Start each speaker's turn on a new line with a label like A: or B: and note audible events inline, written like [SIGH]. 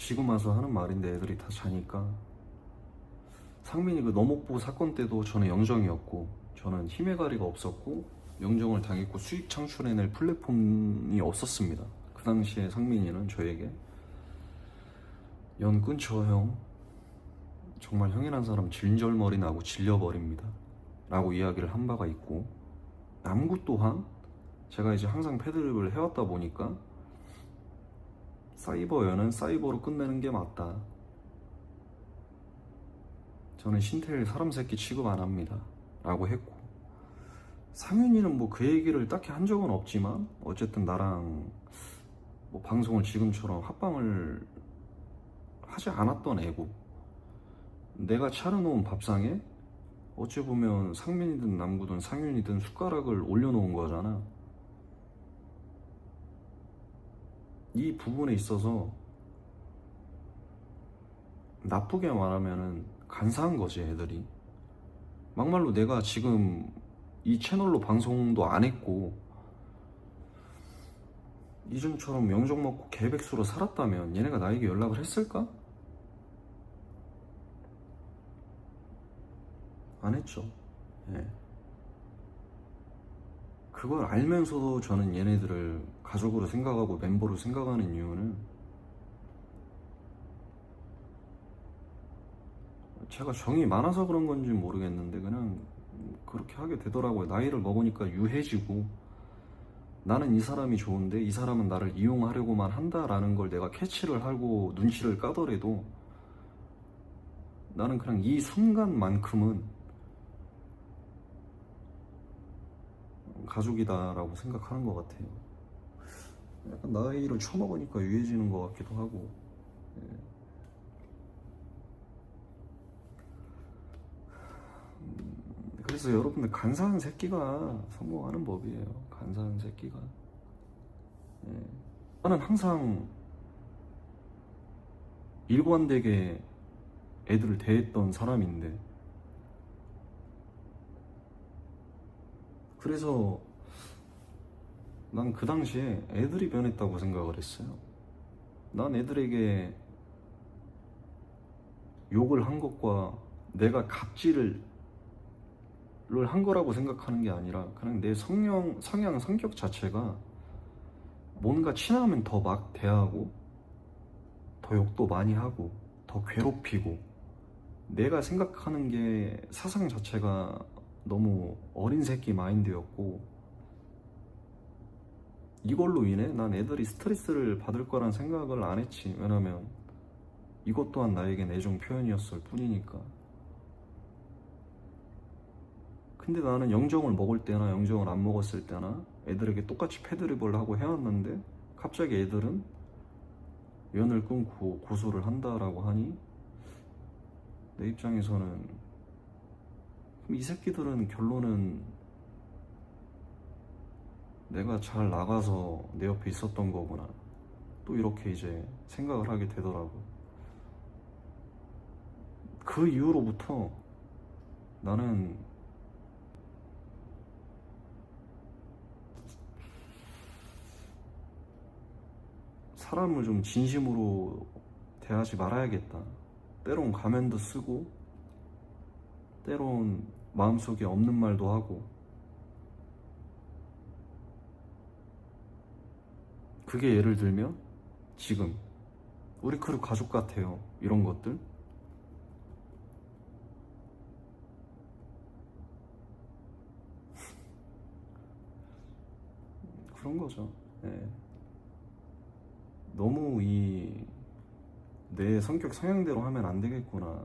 A: 지금 와서 하는 말인데 애들이 다 자니까 상민이 그 너목보 사건 때도 저는 영정이었고 저는 힘의 가리가 없었고 영정을 당했고 수익 창출해낼 플랫폼이 없었습니다. 그 당시에 상민이는 저에게 연 끊쳐 형 정말 형이란 사람 질절머리 나고 질려버립니다. 라고 이야기를 한 바가 있고 남구 또한 제가 이제 항상 패드립을 해왔다 보니까 사이버여는 사이버로 끝내는 게 맞다. 저는 신텔 사람 새끼 취급 안 합니다. 라고 했고 상윤이는 뭐 그 얘기를 딱히 한 적은 없지만 어쨌든 나랑 뭐 방송을 지금처럼 합방을 하지 않았던 애고 내가 차려놓은 밥상에 어찌 보면 상민이든 남구든 상윤이든 숟가락을 올려놓은 거잖아. 이 부분에 있어서 나쁘게 말하면은 간사한 거지 애들이 막말로 내가 지금 이 채널로 방송도 안 했고 이전처럼 명정 먹고 개백수로 살았다면 얘네가 나에게 연락을 했을까? 안 했죠. 예. 그걸 알면서도 저는 얘네들을 가족으로 생각하고 멤버로 생각하는 이유는 제가 정이 많아서 그런 건지 모르겠는데 그냥 그렇게 하게 되더라고요. 나이를 먹으니까 유해지고 나는 이 사람이 좋은데 이 사람은 나를 이용하려고만 한다라는 걸 내가 캐치를 하고 눈치를 까더라도 나는 그냥 이 순간만큼은 가족이다라고 생각하는 것 같아요. 약간 나이를 처먹으니까 유해지는 것 같기도 하고. 예. 음, 그래서 여러분들 간사한 새끼가 성공하는 법이에요. 간사한 새끼가. 예. 나는 항상 일관되게 애들을 대했던 사람인데 그래서 난 그 당시에 애들이 변했다고 생각을 했어요. 난 애들에게 욕을 한 것과 내가 갑질을 한 거라고 생각하는 게 아니라 그냥 내 성형, 성향, 성격 자체가 뭔가 친하면 더 막 대하고 더 욕도 많이 하고 더 괴롭히고 내가 생각하는 게 사상 자체가 너무 어린 새끼 마인드였고 이걸로 인해 난 애들이 스트레스를 받을 거란 생각을 안 했지. 왜냐면 이것 또한 나에겐 애정 표현이었을 뿐이니까. 근데 나는 영정을 먹을 때나 영정을 안 먹었을 때나 애들에게 똑같이 패드립을 하고 해왔는데 갑자기 애들은 연을 끊고 고소를 한다라고 하니 내 입장에서는 이 새끼들은 결론은 내가 잘 나가서 내 옆에 있었던 거구나. 또 이렇게 이제 생각을 하게 되더라고. 그 이후로부터 나는 사람을 좀 진심으로 대하지 말아야겠다. 때론 가면도 쓰고, 때론 마음속에 없는 말도 하고, 그게 예를 들면, 지금, 우리 크루 가족 같아요. 이런 것들. [LAUGHS] 그런 거죠. 예. 너무 이 내 성격 성향대로 하면 안 되겠구나.